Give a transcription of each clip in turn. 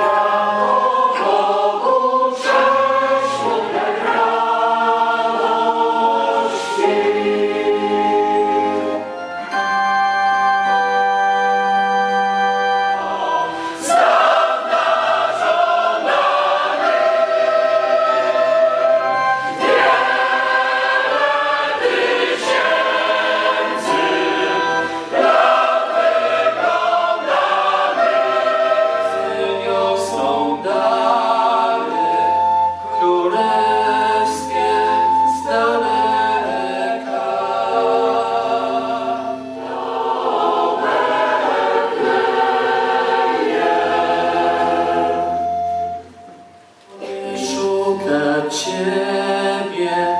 Hallelujah. dla Ciebie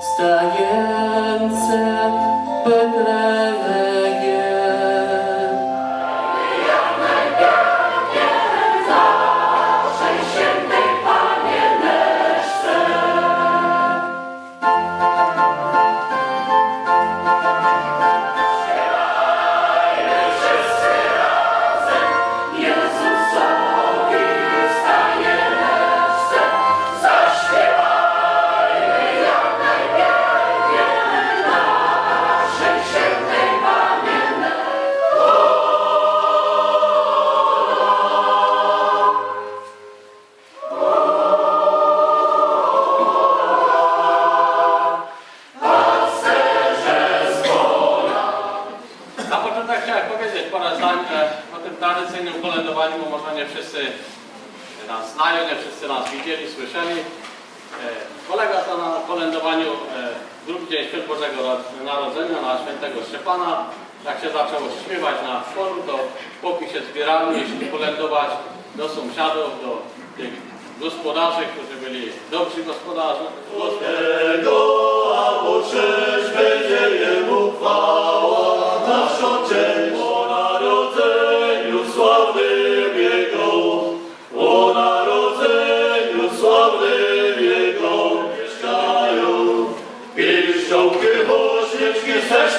stające Betlejem. E, o tym tradycyjnym kolędowaniu, bo może nie wszyscy nas znają, nie wszyscy nas widzieli, słyszeli. E, Polega to na kolędowaniu e, drugi dzień Świąt Bożego Ro- Narodzenia, na świętego Szczepana. Jak się zaczęło śpiewać na polu, to chłopi się zbierali, jeśli kolędować do sąsiadów, do tych gospodarzy, którzy byli dobrzy gospodarze. gospodarze. Tego, a bo będzie Jemu chwała. вічні все ж.